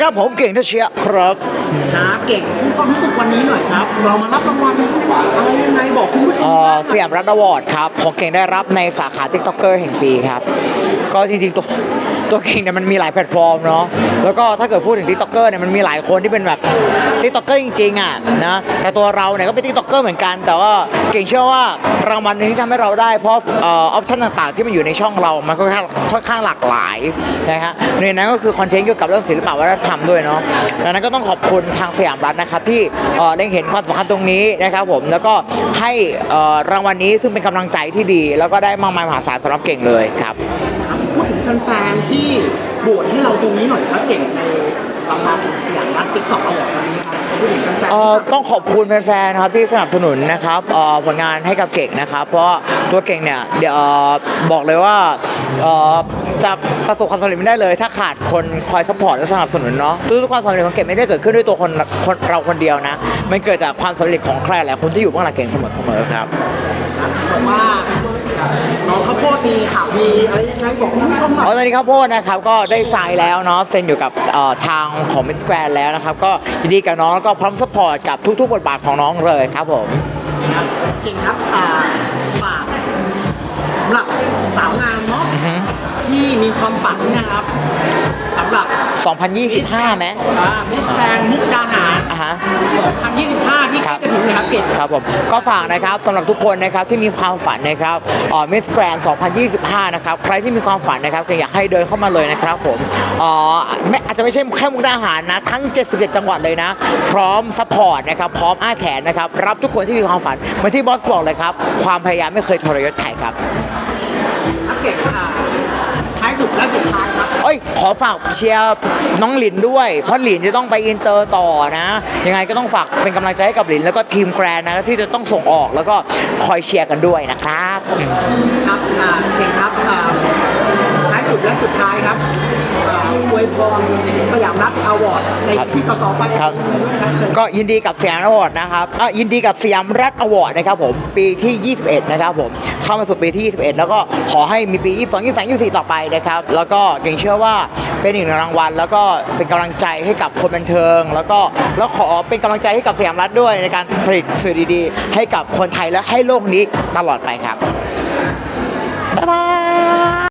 ครับผมเก่งทัชเชียครับ ครับเก่งพูดความรู้สึกวันนี้หน่อยครับ เรามารับรางวัลอะไรยังไงบอกคุณผู้ชมเอ่อหน่อยสยามรัฐอวอร์ดครับของเก่งได้รับในสาขาติ๊กต็อกเกอร์แห่งปีครับ ก็จริงๆตัวตัวเก่งเนี่ยมันมีหลายแพลตฟอร์มเนาะแล้วก็ถ้าเกิดพูดถึงติ๊กต็อกเกอร์เนี่ยมันมีหลายคนที่เป็นแบบติ๊กต็อกเกอร์จริงๆอะนะแต่ตัวเราเนี่ยก็เป็นติ๊กต็อกเกอร์เหมือนกัน แต่ว่าเก่งเชื่อว่ารางวัลหนึงที่ทำให้เราได้เพราะเออปชั่นต่างๆ ที่มันอยู่ในช่องเรามันค่อนข้างค่อนข้างหลากหลายนะฮะในนั้นก็คือคอนเทนต์เกี่ยวกับเรื่องศิลปะวัฒนธรรมด้วยเนาะดังนั้นก็ต้องขอบคุณทางสยามรัฐนะครับที่เอ่อเล็งเห็นความสำคัญตรงนี้นะครับผมแล้วก็ให้เอ่อรางวัลนี้ซึ่งเป็นกำลังใจที่ดี แล้วก็ได้มากมายมหาศาลสำหรับเก่งเลยครับครับพูดถึงแฟนๆที่โหวตให้เราตรงนี้หน่อยครับเก่งในรางวัลสยามรัฐติ๊กต็อกอวอร์ดวันนี้ครับพูดถึงแฟนๆเอ่อต้องขอบคุณแฟนๆนะครับที่สนับสนุนนะครับเอ่อผลงานให้กับเก่งนะครับ เพราะว่าตัวเก่งเนี่ยเดี๋ยวเอ่อบอกเลยว่าเอ่อ จะประสบความสำเร็จไม่ได้เลย ถ้าขาดคนคอยสปอร์ตและสนับสนุนเนาะทุกๆความสำเร็จของเก่งไม่ได้เกิดขึ้นด้วยตัวคนคนเราคนเดียวนะ มันเกิดจากความสำเร็จของใครหลายคนที่อยู่เบื้องหลังเก่งเสมอๆครับครับบอกว่าน้องข้าวโพดมีข่าวดีอะไรยังไงบอกคุณผู้ชมหน่อยอ๋อตอนนี้ข้าวโพดนะครับก็ได้ไซน์แล้วเนาะเซ็นอยู่กับเอ่อทางของมิสแกรนแล้วนะครับก็ยินดีกับน้องแล้วก็พร้อมสปอร์ตกับทุกๆบทบาทของน้องเลยครับผมครับเก่งครับอ่าฝากสำหรับสาวงามเนาะอือฮึที่ มีความฝันนะครับสำหรับ2025ไหมมิสแกรนมุกดาหารอะฮะ 2025 ที่ครับจะถึงนะครับเก่งครับผมก็ฝากนะครับสำหรับทุกคนนะครับที่มีความฝันนะครับมิสแกรน2025 นะครับ ใครที่มีความฝันนะครับก็อยากให้เดินเข้ามาเลยนะครับผมเอ่อไม่อาจจะไม่ใช่แค่มุกดาหารนะ ทั้ง 77 จังหวัดเลยนะ พร้อมซัพพอร์ตนะครับ พร้อมอ้าแขนนะครับ รับทุกคนที่มีความฝันเหมือนที่บอสบอกเลยครับ ความพยายามไม่เคยทรยศใครครับครับเก่งอ่าท้าย สุดและสุดท้ายครับเอ้ยขอฝากเชียร์น้องหลินด้วย เพราะหลินจะต้องไปอินเตอร์ต่อนะ ยังไงก็ต้องฝากเป็นกำลังใจให้กับหลินแล้วก็ทีมแกรนนะที่จะต้องส่งออกแล้วก็คอยเชียร์กันด้วยนะครับ ครับอ่าเก่งครับอ่าท้ายสุดและสุดท้ายครับ อ่าอวยพรสยามรัฐอวอร์ดในครับที่ต่อๆไปครับด้วยครับเชิญก็ยินดีกับสยามอวอร์ดนะครับอะยินดีกับสยามรัฐอวอร์ดนะครับผมปีที่ 21 นะครับผมเข้ามาสู่ปีที่ 21 แล้วก็ขอให้มีปี 22 23 24 ต่อไปนะครับ แล้วก็เก่งเชื่อว่าเป็นอีกหนึ่งรางวัล แล้วก็เป็นกำลังใจให้กับคนบันเทิง แล้วก็แล้วขอเป็นกำลังใจให้กับสยามรัฐด้วยในการผลิตสื่อดีๆ ให้กับคนไทยและให้โลกนี้ตลอดไปครับ